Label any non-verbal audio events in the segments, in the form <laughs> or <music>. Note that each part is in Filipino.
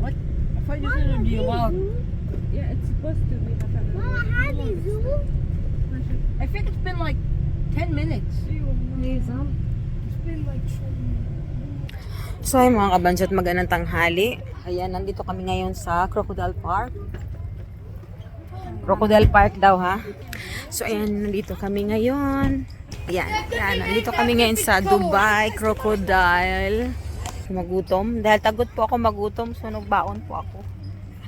What? I thought you said it'd be a while. Yeah, it's supposed to be Mama, had a zoo? I think it's been like 10 minutes. It's been like So ay mga kabansot, magandang tanghali. Ayan, nandito kami ngayon sa Crocodile Park. Crocodile Park daw ha. So ayan, nandito kami ngayon. Ayan, ayan, nandito kami ngayon sa Dubai Crocodile. Magutom. Dahil tagot po ako magutom, so nagbaon po ako.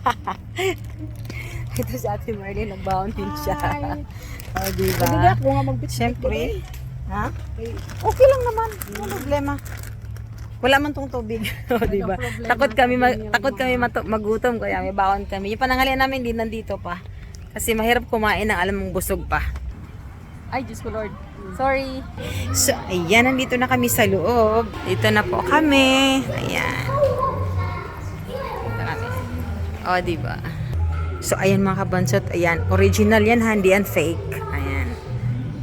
<laughs> Ito si Ate Marlene, nagbaon din siya. O, diba? Ako nga mag Siyempre. Ha? Okay lang naman. Ano problema? Wala man tong tubig. <laughs> o, di ba? Takot kami ma- takot kami magutom kaya may baon kami. Yung panangalian namin din nandito pa. Kasi mahirap kumain ng alam mong busog pa. Ay, Diyos ko Lord. Sorry. So, ayan, nandito na kami sa loob. Dito na po kami. Ayan. Dito kami. O, di ba? So, ayan mga kabansot. Ayan. Original yan? Hindi yan fake. Ayan.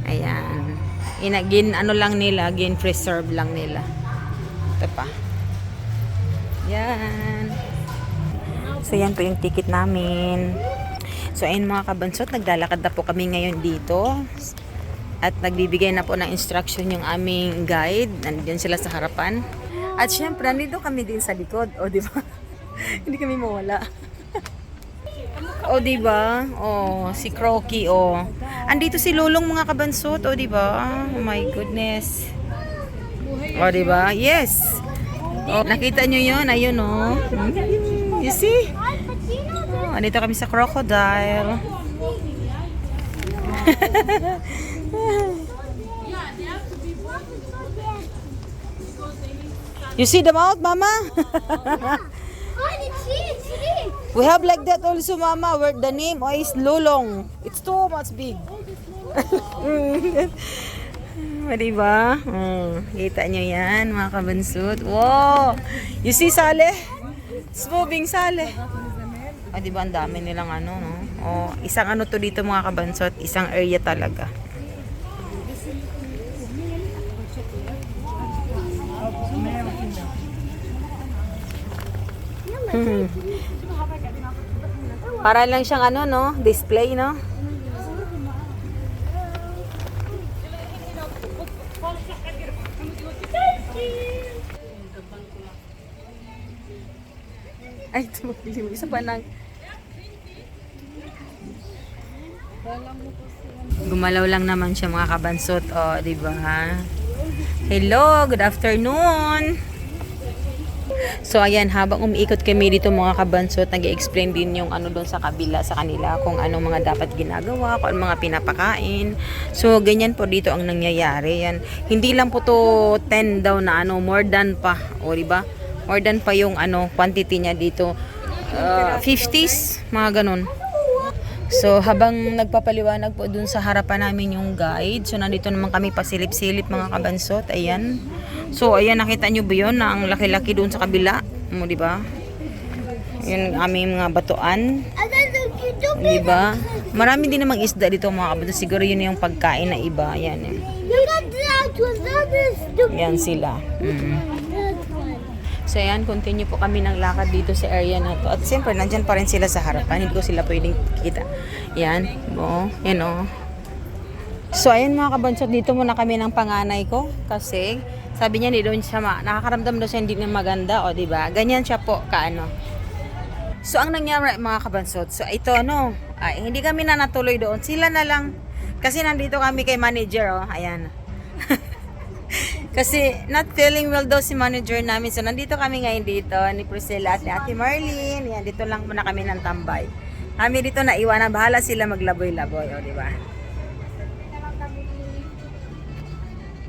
Ayan. Ina, gin, ano lang nila, gin preserve lang nila. Ito pa. Yan. So, yan po yung ticket namin. So, ayun mga kabansot, naglalakad na po kami ngayon dito. At nagbibigay na po ng instruction yung aming guide. Nandiyan sila sa harapan. At syempre, nandito kami din sa likod. O, di ba? <laughs> Hindi kami mawala. o, di ba? O, si Crocky, o. Andito si Lulong mga kabansot, o, di ba? Oh my goodness. O, di ba? Yes. O, nakita nyo yun? Ayun, o. Hmm. You see? Oh, andito kami sa crocodile. <laughs> you see the mouth, Mama? Oh? <laughs> We have like that also, Mama, where the name is Lulong. It's too much big. <laughs> O, diba? Mm, kita nyo yan, mga kabansot. Wow! You see, Sale? It's moving, Sale. O, diba, ang dami nilang ano, no? O, isang ano to dito, mga kabansot. Isang area talaga. Hmm. Para lang siyang ano, no? Display, no? Ay, tumuli mo. Isa pa lang. Gumalaw lang naman siya mga kabansot. O, di ba? Hello, good afternoon. So ayan, habang umiikot kami dito mga kabansot, nag explain din yung ano doon sa kabila sa kanila kung ano mga dapat ginagawa, kung ano mga pinapakain. So ganyan po dito ang nangyayari. Yan. Hindi lang po to 10 daw na ano, more than pa. O di ba? More than pa yung ano, quantity niya dito. Uh, 50s, mga ganun. So, habang nagpapaliwanag po dun sa harapan namin yung guide, so nandito naman kami pasilip-silip mga kabansot, ayan. So, ayan, nakita nyo ba yun na ang laki-laki dun sa kabila? Mo, di ba? Yun ang aming mga batuan, di ba? Marami din namang isda dito mga kabansot. Siguro yun yung pagkain na iba, ayan. eh. Yan sila. Mm. So ayan, continue po kami ng lakad dito sa area na to. At siyempre, nandyan pa rin sila sa harapan. Hindi ko sila pwedeng kita. Yan. O, yan o. So ayan mga kabansot, dito muna kami ng panganay ko. Kasi sabi niya, hindi doon siya ma nakakaramdam daw siya hindi na maganda. O, ba Ganyan siya po, kaano. So ang nangyari mga kabansot, so ito ano, ay, hindi kami na natuloy doon. Sila na lang. Kasi nandito kami kay manager, oh. Ayan. <laughs> Kasi not feeling well daw si manager namin. So nandito kami ngayon dito ni Priscilla at ni Ate Marlene. Yan, dito lang muna kami ng tambay. Kami dito na iwanan. Bahala sila maglaboy-laboy. O, di ba?